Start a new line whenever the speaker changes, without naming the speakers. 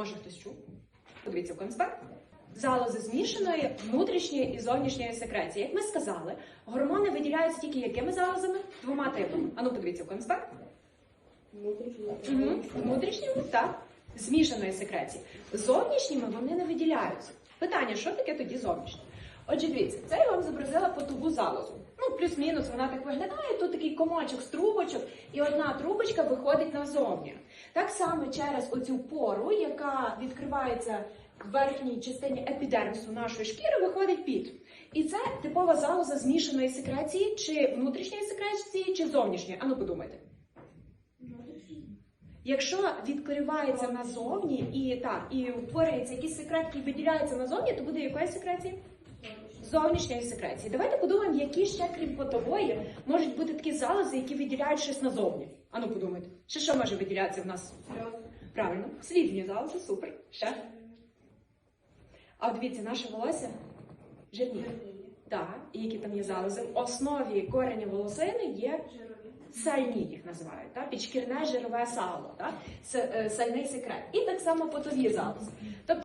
Може хтось чув? Подивіться в конспект. Залози змішаної внутрішньої і зовнішньої секреції. Як ми сказали, гормони виділяються тільки якими залозами? Двома типами. Ану, подивіться в конспект. Угу. Внутрішніми, так. Змішаної секреції. Зовнішніми вони не виділяються. Питання, що таке тоді зовнішнє? Отже, дивіться, це я вам зобразила потову залозу. Ну, плюс-мінус вона так виглядає. Тут такий комочок з трубочок, і одна трубочка виходить назовні. Так само через оцю пору, яка відкривається в верхній частині епідермісу нашої шкіри, виходить під. І це типова залоза змішаної секреції, чи внутрішньої секреції, чи зовнішньої. Ану, подумайте. Якщо відкривається назовні і так, і утворюється якийсь секрет, який виділяється назовні, то буде якої секреції? Зовнішньої секреції. Давайте подумаємо, які ще крім потової можуть бути такі залози, які виділяють щось назовні. Ану, подумайте. Ще що може виділятися в нас? Правильно, слідні залози, супер. Ще. А от дивіться, наше волосся жирні. Так, і які там є залози. В основі корення волосини є сальні їх називають, так? підшкірне жирове сало, так? Е, сальний секрет. І так само потові залози. Тобто